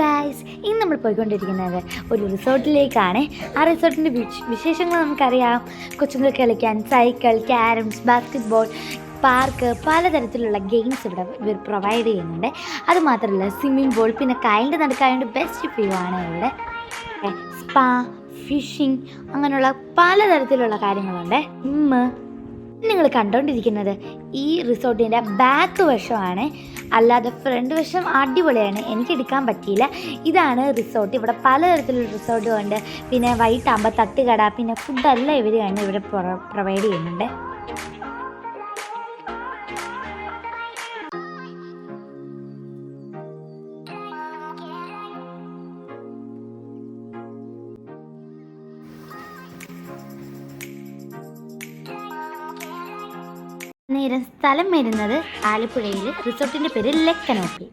Guys ഇന്ന് നമ്മൾ പോയിക്കൊണ്ടിരിക്കുന്നത് ഒരു റിസോർട്ടിലേക്കാണ്. ആ റിസോർട്ടിന്റെ വിശേഷങ്ങൾ നമുക്കറിയാം. കൊച്ചുങ്ങൾക്ക് കളിക്കാൻ സൈക്കിൾ ക്യാരംസ് ബാസ്കറ്റ്ബോൾ പാർക്ക് പലതരത്തിലുള്ള ഗെയിംസ് ഇവിടെ ഇവർ പ്രൊവൈഡ് ചെയ്യുന്നുണ്ട്. അതുമാത്രമല്ല സ്വിമ്മിംഗ് പൂൾ പിന്നെ കായലിന്റെ നടക്കാനുണ്ട് ബെസ്റ്റ് വ്യൂ ആണ് ഇവിടെ. സ്പാ ഫിഷിംഗ് അങ്ങനെയുള്ള പലതരത്തിലുള്ള കാര്യങ്ങളുണ്ട്. നിങ്ങൾ കണ്ടുകൊണ്ടിരിക്കുന്നത് ഈ റിസോർട്ടിന്റെ ബാക്ക് വശമാണ്. അല്ലാതെ ഫ്രണ്ട് വശം അടിപൊളിയാണ്. എനിക്ക് എടുക്കാൻ പറ്റിയില്ല. ഇതാണ് റിസോർട്ട്. ഇവിടെ പലതരത്തിലുള്ള റിസോർട്ടും ഉണ്ട് പിന്നെ വൈകിട്ടാകുമ്പോൾ തട്ടുകട പിന്നെ ഫുഡെല്ലാം തന്നെ ഇവിടെ പ്രൊവൈഡ് ചെയ്യുന്നുണ്ട്. നേരം സ്ഥലം വരുന്നത് ആലപ്പുഴയിൽ റിസോർട്ടിന്റെ പേര് ലെക്കനോപ്പി